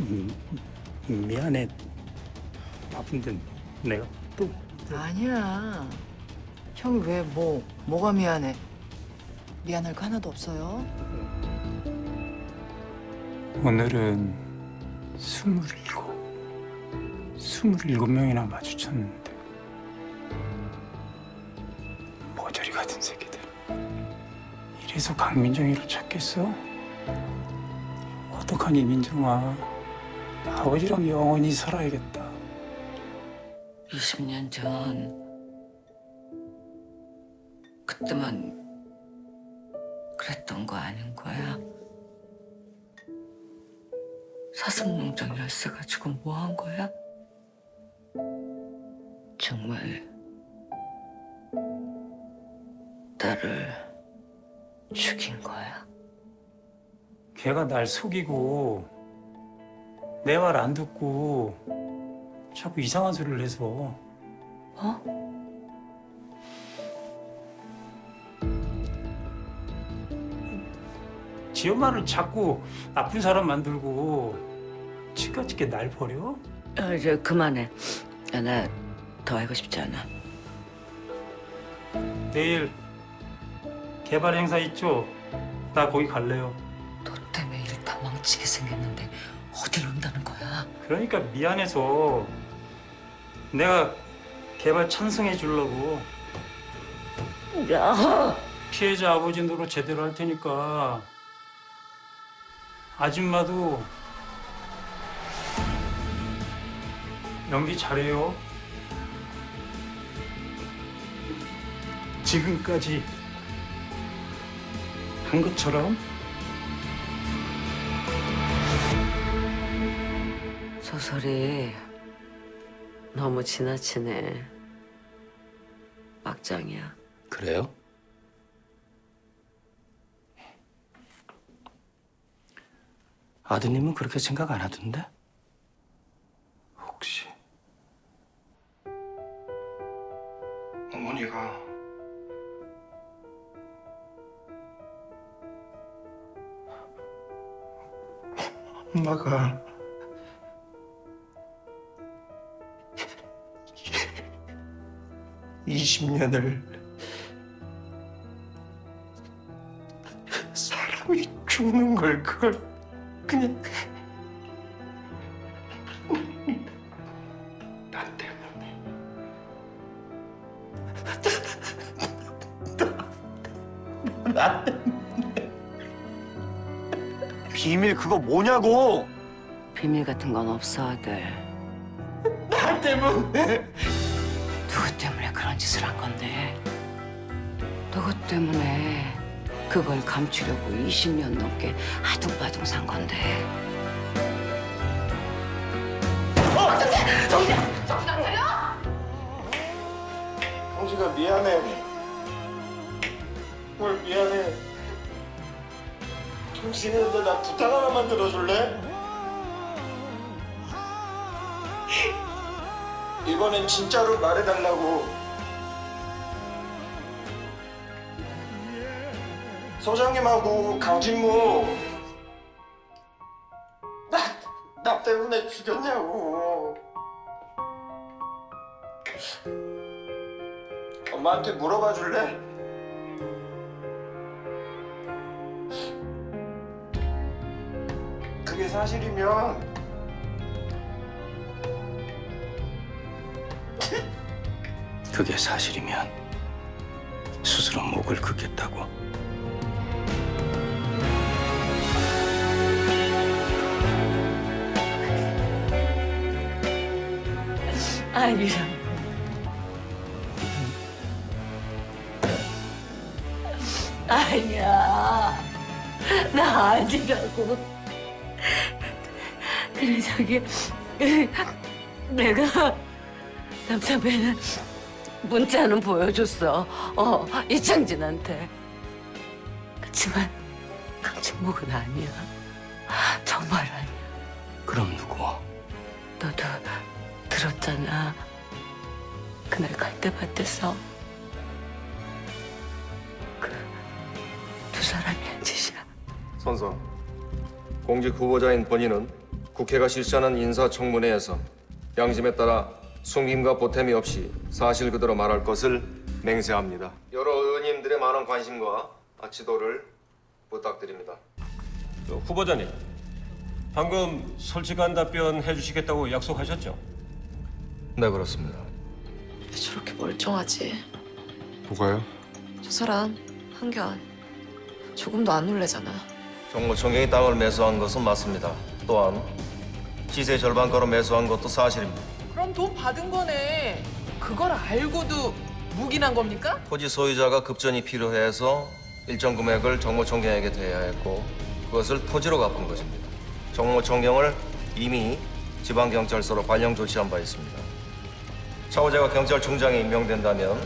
음, 미안해 바쁜데 내가 또 아니야. 형이 왜 뭐, 뭐가 미안해? 미안할 거 하나도 없어요. 오늘은 스물일곱 스물일곱 명이나 마주쳤는데 모조리 같은 새끼들 이래서 강민정이를 찾겠어? 어떡하니 민정아 아버지랑 영원히 살아야겠다 20년 전 그때만 그랬던 거 아닌 거야? 사슴농장 열쇠 가지고 뭐 한 거야? 정말 나를 죽인 거야? 걔가 날 속이고 내 말 안 듣고 자꾸 이상한 소리를 해서 어? 지 엄마를 자꾸 나쁜 사람 만들고 치까짓게 날 버려? 야, 이제 그만해. 야, 나더 알고 싶지 않아. 내일 개발 행사 있죠? 나 거기 갈래요. 망치게 생겼는데 어딜 온다는 거야? 그러니까 미안해서 내가 개발 찬성해 주려고 야! 피해자 아버지 노릇 제대로 할 테니까 아줌마도 연기 잘해요. 지금까지 한 것처럼 소설이 너무 지나치네. 막장이야. 그래요? 아드님은 그렇게 생각 안 하던데? 20년을 사람이 죽는 걸 그걸 그냥 나 때문에. 나, 비밀 그거 뭐냐고? 비밀 같은 건 없어 아들. 나 때문에. 때문에 그런 짓을 한 건데? 누구 때문에 그걸 감추려고 20년 넘게 아둥바둥 산 건데? 형수가 미안해 뭘 미안해 형수한테 나 부탁 하나만 들어줄래? 이번엔 진짜로 말해달라고. 소장님하고 강진무. 나, 나 때문에 죽였냐고. 엄마한테 물어봐 줄래? 그게 사실이면 그게 사실이면 스스로 목을 긋겠다고 아니라. 아니야. 나 아니라고. 그래, 저기, 내가 남자배는 문자는 보여줬어. 어, 이창진한테. 그렇지만 강진목은 아니야. 정말 아니야. 그럼 누구? 너도 들었잖아. 그날 갈대밭에서 그 두 사람이 한 짓이야. 선서 공직 후보자인 본인은 국회가 실시하는 인사청문회에서 양심에 따라 숨김과 보탬이 없이 사실 그대로 말할 것을 맹세합니다. 여러 의원님들의 많은 관심과 지도를 부탁드립니다. 저 후보자님, 방금 솔직한 답변 해주시겠다고 약속하셨죠? 네 그렇습니다. 저렇게 멀쩡하지. 뭐가요? 저 사람 한결 조금도 안 놀래잖아. 정모청경이 땅을 매수한 것은 맞습니다. 또한 시세 절반가로 매수한 것도 사실입니다. 그럼 돈 받은 거네. 그걸 알고도 묵인한 겁니까? 토지 소유자가 급전이 필요해서 일정 금액을 정모청경에게 대야 했고 그것을 토지로 갚은 것입니다. 정모청경을 이미 지방경찰서로 발령 조치한 바 있습니다. 차후제가 경찰총장이 임명된다면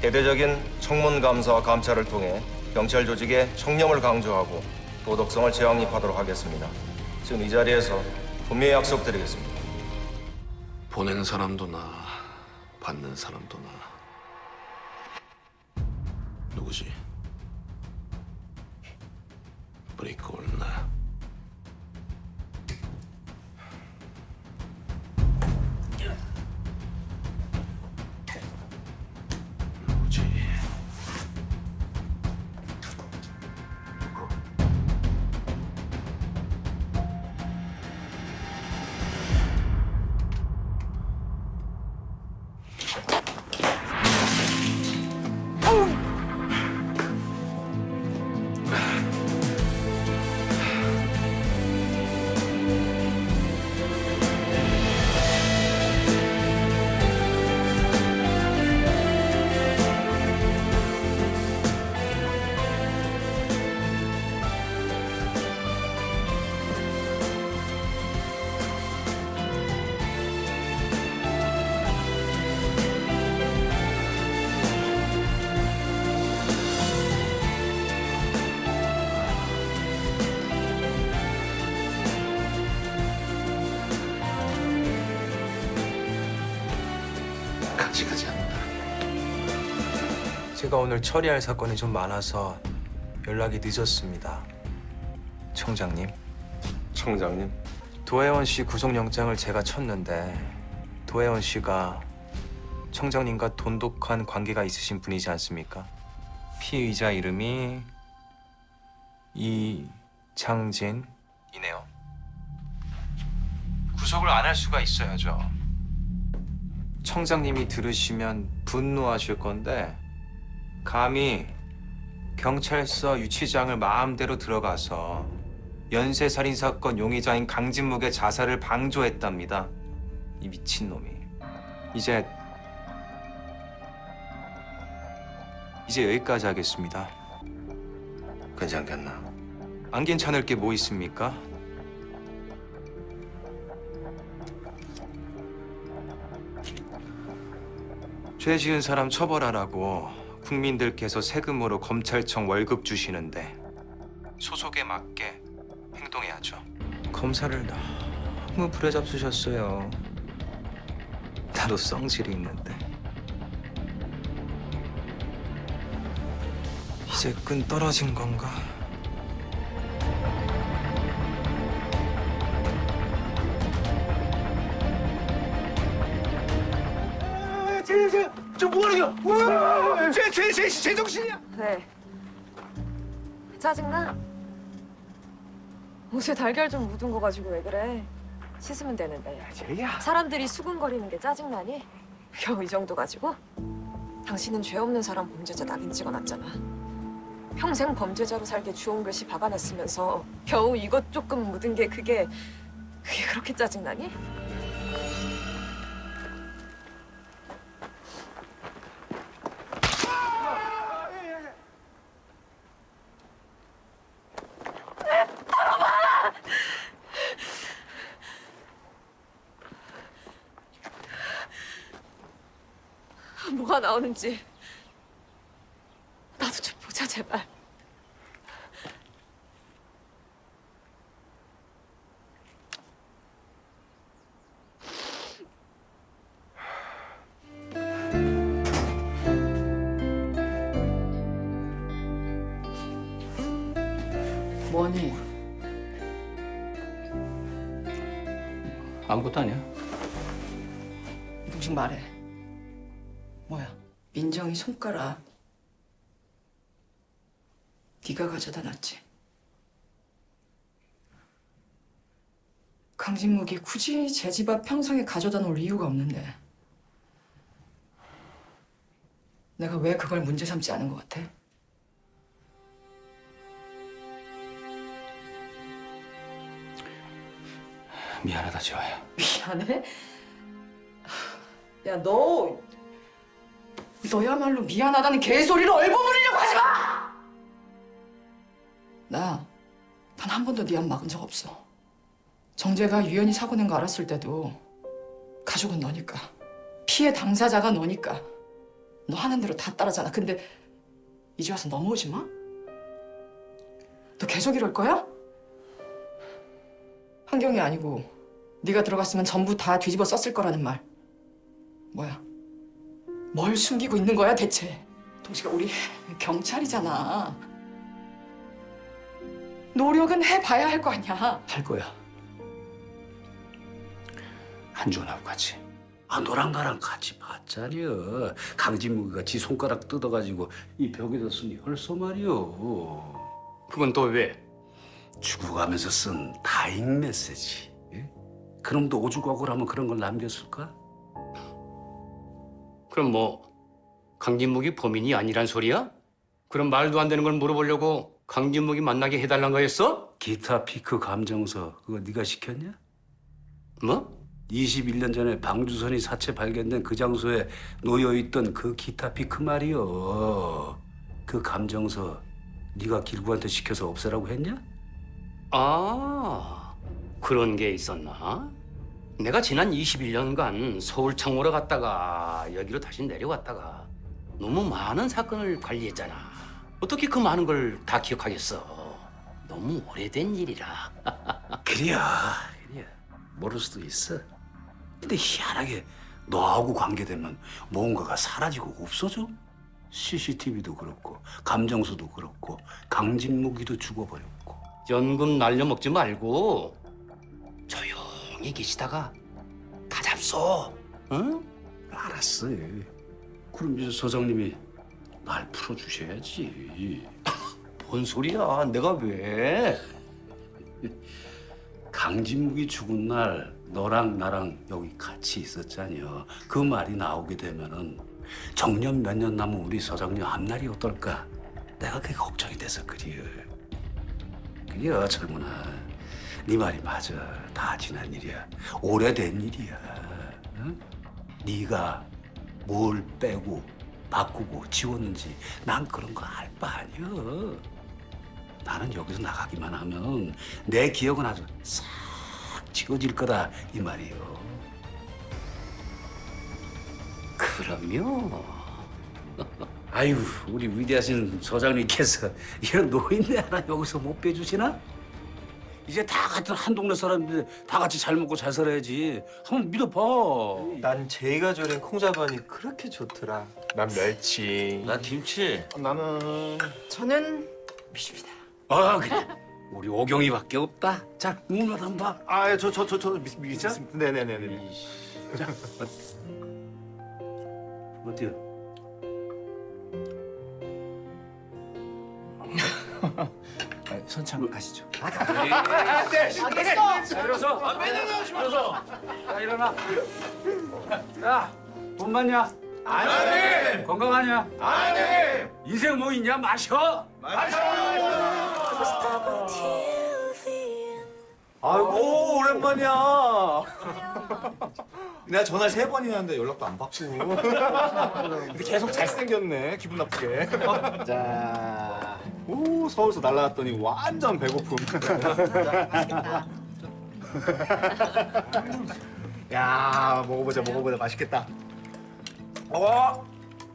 대대적인 청문 감사와 감찰을 통해 경찰 조직의 청렴을 강조하고 도덕성을 재확립하도록 하겠습니다. 지금 이 자리에서 분명히 약속드리겠습니다. 보내는 사람도 나, 받는 사람도 나. 누구지? 브레이크 올나. 가지 않나. 제가 오늘 처리할 사건이 좀 많아서 연락이 늦었습니다. 청장님, 청장님. 도혜원 씨 구속영장을 제가 쳤는데 도혜원 씨가 청장님과 돈독한 관계가 있으신 분이지 않습니까? 피의자 이름이 이창진이네요. 구속을 안 할 수가 있어야죠. 청장님이 들으시면 분노하실 건데 감히 경찰서 유치장을 마음대로 들어가서 연쇄살인 사건 용의자인 강진묵의 자살을 방조했답니다. 이 미친놈이. 이제 이제 여기까지 하겠습니다. 괜찮겠나? 안 괜찮을 게 뭐 있습니까? 죄 지은 사람 처벌하라고 국민들께서 세금으로 검찰청 월급 주시는데 소속에 맞게 행동해야죠. 검사를 너무 부려잡수셨어요. 나도 성질이 있는데. 이제 끈 떨어진 건가? 왜? 짜증나? 옷에 달걀 좀 묻은 거 가지고 왜 그래? 씻으면 되는데. 사람들이 수근거리는 게 짜증나니? 겨우 이 정도 가지고? 당신은 죄 없는 사람 범죄자 낙인 찍어놨잖아. 평생 범죄자로 살게 주홍 글씨 박아놨으면서 겨우 이것 조금 묻은 게 그게 그게 그렇게 짜증나니? 나오는지 나도 좀 보자 제발. 뭐니? 아무것도 아니야. 이동식 말해. 민정이 손가락 네가 가져다 놨지? 강진묵이 굳이 제 집 앞 평상에 가져다 놓을 이유가 없는데 내가 왜 그걸 문제 삼지 않은 것 같아? 미안하다 지화야. 미안해? 야, 너 너야말로 미안하다는 개소리를 얼버무리려고 하지 마! 나 단 한 번도 네앞 막은 적 없어. 정재가 유연히 사고 낸 거 알았을 때도 가족은 너니까 피해 당사자가 너니까 너 하는 대로 다 따르잖아. 근데 이제 와서 넘어오지 마? 너 계속 이럴 거야? 환경이 아니고 네가 들어갔으면 전부 다 뒤집어 썼을 거라는 말. 뭐야? 뭘 숨기고 있는 거야 대체? 동식아 우리 경찰이잖아. 노력은 해봐야 할 거 아니야. 할 거야. 한준하고 같이. 아 너랑 나랑 같이 봤자려. 강진무기가 지 손가락 뜯어가지고 이 벽에다 쓴 혈서 말이오. 그건 또 왜? 죽어가면서 쓴 다잉 메시지. 예? 그놈도 오죽억울하면 그런 걸 남겼을까? 그럼 뭐 강진묵이 범인이 아니란 소리야? 그럼 말도 안 되는 걸 물어보려고 강진묵이 만나게 해달란 거였어? 기타 피크 감정서 그거 네가 시켰냐? 뭐? 21년 전에 방주선이 사체 발견된 그 장소에 놓여 있던 그 기타 피크 말이요. 그 감정서 네가 길구한테 시켜서 없애라고 했냐? 아 그런 게 있었나? 내가 지난 21년간 서울 청오로 갔다가 여기로 다시 내려왔다가 너무 많은 사건을 관리했잖아. 어떻게 그 많은 걸 다 기억하겠어? 너무 오래된 일이라. 그래야 그래야 모를 수도 있어. 근데 희한하게 너하고 관계되면 뭔가가 사라지고 없어져. CCTV도 그렇고 감정서도 그렇고 강진무기도 죽어버렸고. 연금 날려먹지 말고 조용히 계시다가 다 잡숴. 응? 알았어. 그럼 이제 서장님이 날 풀어주셔야지. 뭔 소리야? 내가 왜? 강진묵이 죽은 날 너랑 나랑 여기 같이 있었잖여. 그 말이 나오게 되면은 정년 몇 년 남은 우리 서장님 앞날이 어떨까? 내가 그게 걱정이 돼서 그리요. 그려 젊은아. 네 말이 맞아. 다 지난 일이야. 오래된 일이야. 응? 네가 뭘 빼고 바꾸고 지웠는지 난 그런 거 알 바 아니여. 나는 여기서 나가기만 하면 내 기억은 아주 싹 지워질 거다 이 말이요. 그럼요. 아유 우리 위대하신 서장님께서 이런 노인네 하나 여기서 못 빼주시나? 이제 다 같은 한 동네 사람인데 다 같이 잘 먹고 잘 살아야지. 한번 믿어봐. 난 제이가 절인 콩자반이 그렇게 좋더라. 난 멸치. 나 김치. 나는 저는 미십니다. 아 그래. 우리 오경이밖에 없다. 자 눈만 한 봐. 아, 저 저 저저 믿습니다. 네네네네. 어때요? 선창 가시죠. 알겠어. 일어서. 일어서. 자 일어나. 야, 돈 많냐? 아니. 건강하냐? 아니. 인생 뭐 있냐? 마셔. 아이고 오랜만이야. 내가 전화 세 번이나 했는데 연락도 안 받고. 근데 계속 잘생겼네. 기분 나쁘게. 자, 오 서울서 날라왔더니 완전 배고픔. 야 먹어보자 먹어보자 맛있겠다. 와,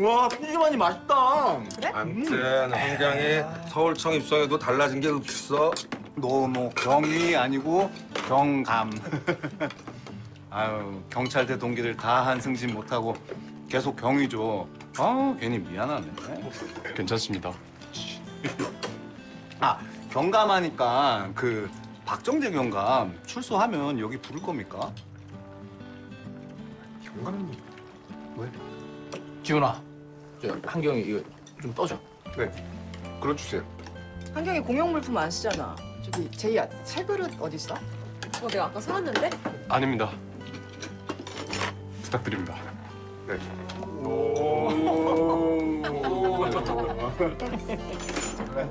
와 푸짐하니 맛있다. 아무튼 행장이 서울청 입성에도 달라진 게 없어. 너뭐 경이 아니고 경감. 아유 경찰대 동기들 다 한 승진 못하고 계속 경위죠. 아 괜히 미안하네. 괜찮습니다. 아 경감하니까 그 박정재 경감 출소하면 여기 부를 겁니까? 지훈아, 저 한경이 이거 좀 떠줘. 네. 그럼 주세요. 한경이 공용 물품 안 쓰잖아. 저기 제이야 새 그릇 어디 있어? 어, 내가 아까 사왔는데? 아닙니다. 부탁드립니다. 네.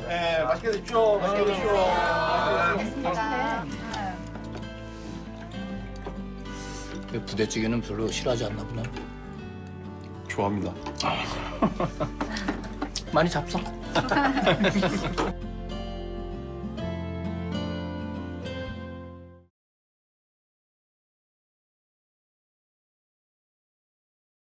네, 맛있게 드십시오. 맛있게 드십시오. 그 부대찌개는 별로 싫어하지 않나 보네. 좋아합니다. 많이 잡숴.